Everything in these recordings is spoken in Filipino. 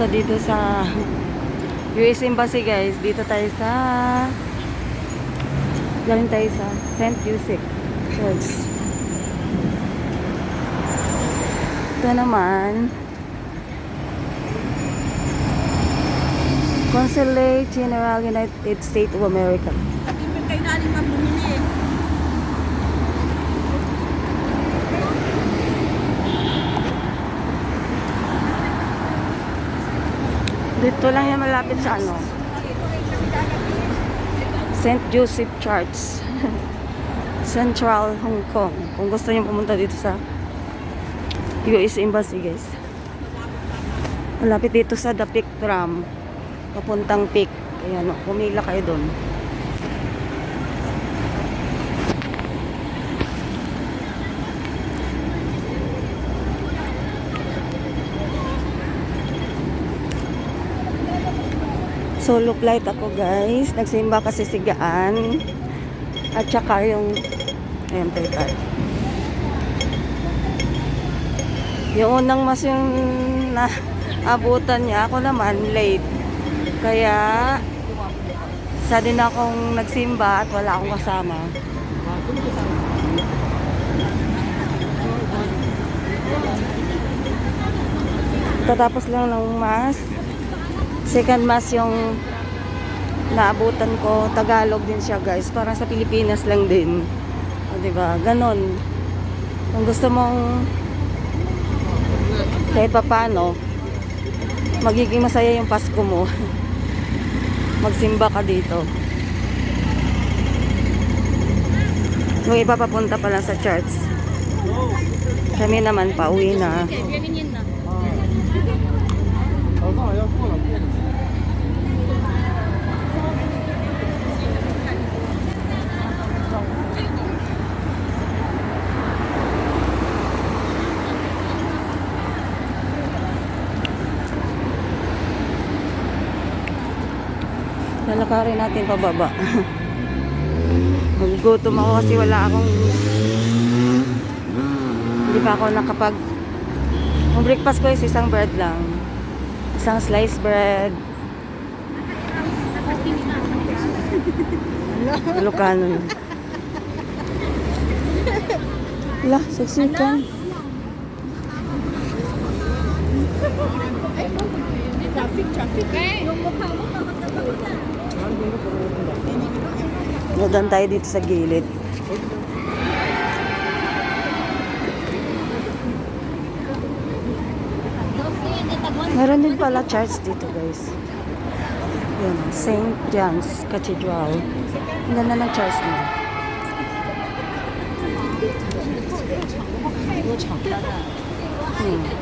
pumunta dito sa US Embassy guys. Dito tayo sa galing tayo sa St. Joseph Church. Ito naman Consulate General United States of America. Sabihin kayo na aling Dito lang yan malapit sa ano. St. Joseph Church. Central Hong Kong. Kung gusto niyo pumunta dito sa US Embassy, guys. Malapit dito sa The Peak Tram. Papuntang Peak. Kaya no, pumila kayo doon. Solo flight ako guys. Nagsimba kasi sigaan. At saka yung ayan tayo. Yung unang mas yung na abutan niya. Ako naman late. Kaya sa din akong nagsimba at wala akong kasama. Tatapos lang ng mas. Second mass yung naabutan ko. Tagalog din siya guys. Parang sa Pilipinas lang din. O, diba? Ganon. Kung gusto mong kahit pa paano, magiging masaya yung Pasko mo. Magsimba ka dito. Yung iba papunta pa lang sa church. Kami naman pauwi na. Lalakarin natin pababa. Nagugutom ako kasi wala akong hindi pa ako nakapag ang breakfast ko is isang bread lang. Isang sliced bread. Ilocano yun. Wala, saksikan. Traffic, traffic. Yung mukha mo Nadan tayo dito sa gilid. Meron din pala church dito guys. Yan, St. John's Cathedral. Ang ganda ng church nila. Hmm.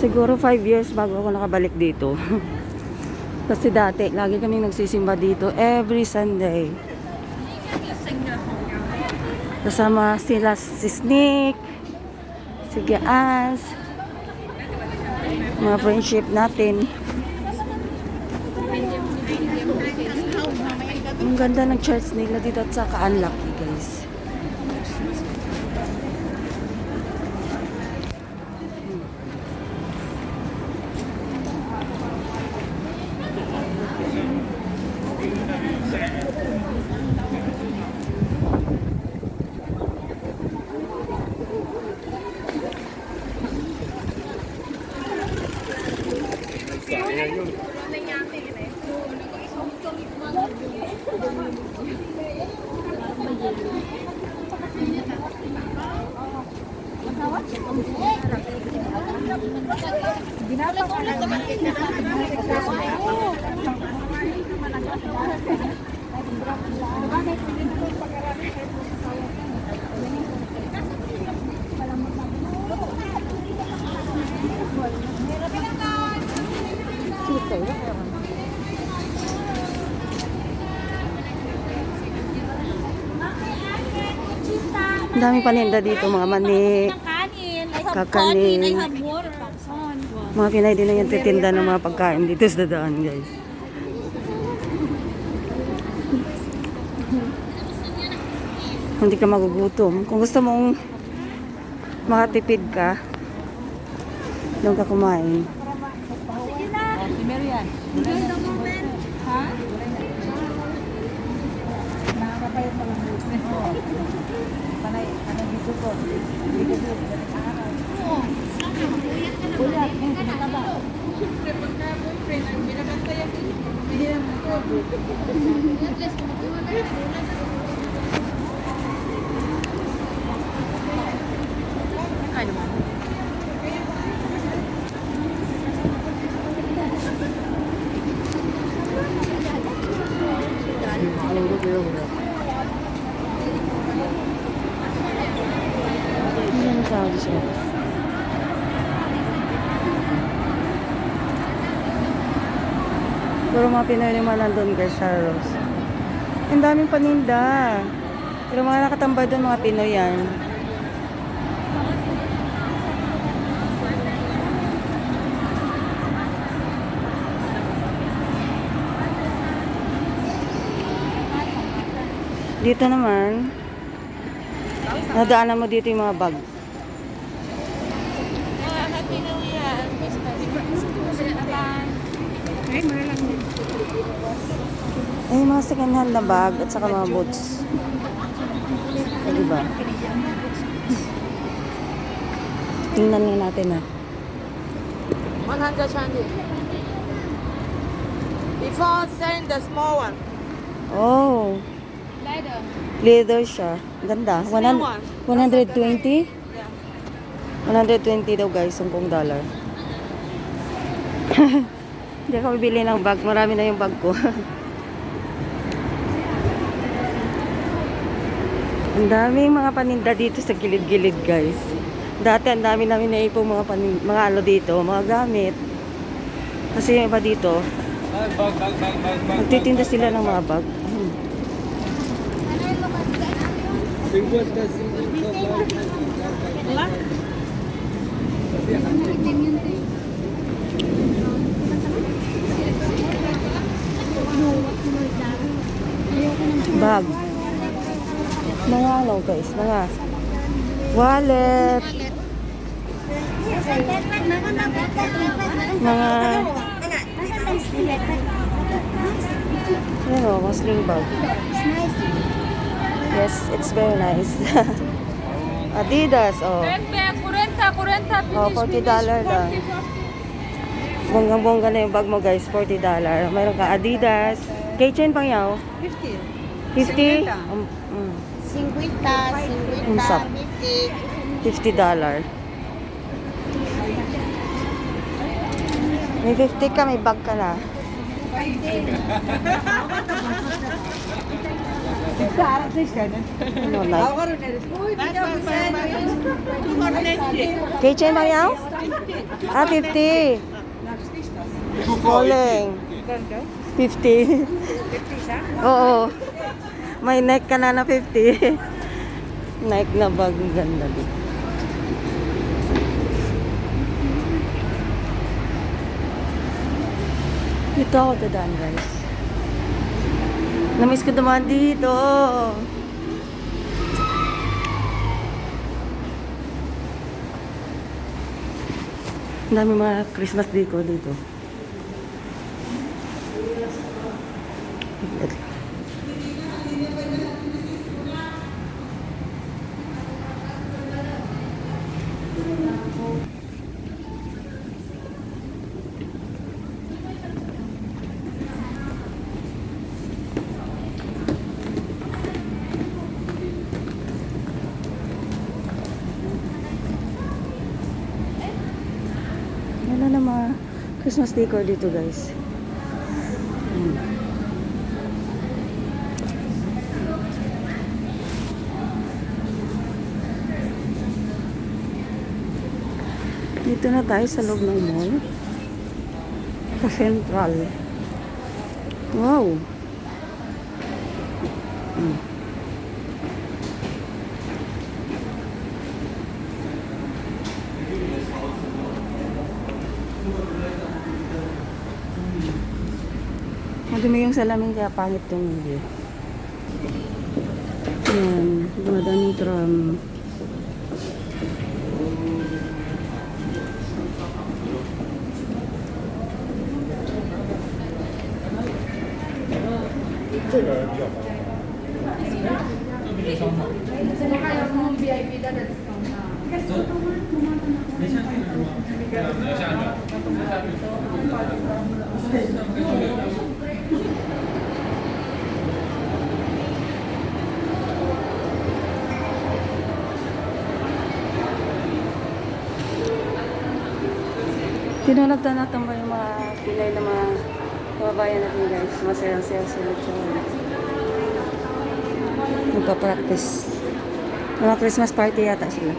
Siguro 5 years bago ako nakabalik dito. Kasi dati, lagi kami nagsisimba dito every Sunday. Kasama sila si Sneak, si Gaas, mga friendship natin. Ang ganda ng church nila dito at saka unlucky guys. Binabang ko lang. Naman kita. Ang dami paninda dito, mga mani, Kakanin. mga Pinay din na yung titinda ng mga pagkain dito sa daan, guys. Hindi ka magugutom. Kung gusto mong makatipid ka, doon ka kumain. Si Marian. Ha? Nakakapayot mo lang. Panay, ano dito ko? Dito ko. Ulat, eh, mataba. Siyempre, pagka boyfriend, ang binabantayan din. Hindi naman ko. Ano ba? Hindi naman tawag siya. Mga Pinoy naman nandun guys sa Ross. Ang daming paninda. Pero mga nakatambay doon mga Pinoy yan. Dito naman, nadaanan mo dito yung mga bag. Ay, mga second hand na bag at saka mga boots. Ay, diba? Tingnan nga natin ah. 120. Before send the small one. Oh, Leather. leather siya. Ganda. Small 100, one. 120? Yeah. 120 daw guys, 10 dollar. Hindi ako bibili ng bag. Marami na yung bag ko. ang daming mga paninda dito sa gilid-gilid guys. Dati ang dami namin naipong mga panin, mga ano dito, mga gamit. Kasi yung iba dito, nagtitinda sila ng mga bag. Hmm. Bag. Mga ano guys, mga wallet, mga ano, mga sling bag. Yes, it's very nice. Adidas, oh. 20, 40, 40, Oh, 40 dollar lang. Bonggang-bongga na yung bag mo guys, 40 dollar. Mayroon ka Adidas. Keychain pang yaw. 50. 50? Um, mm, 50, 50, Unsap. 50. 50 dollar. May 50 ka, may bag ka na. Ano, like? Keychain pang yaw? Ah, 50. Falling. 50. Oo. May neck ka na na 50. neck na bag. Ang Ganda din. Dito ako dadaan guys. Namiss ko naman dito. Ang dami mga Christmas decor dito. Wala Christmas decor dito guys. Dito na tayo sa loob ng mall. Sa Central. Wow! Madumi yung salamin kaya pangit yung view. Yan, dumadaan yung tram. Tinunod na natin ba yung mga pilay na mga kababayan natin guys. Masaya-saya sila dyan. Nagpa-practice. Mga Christmas party yata sila.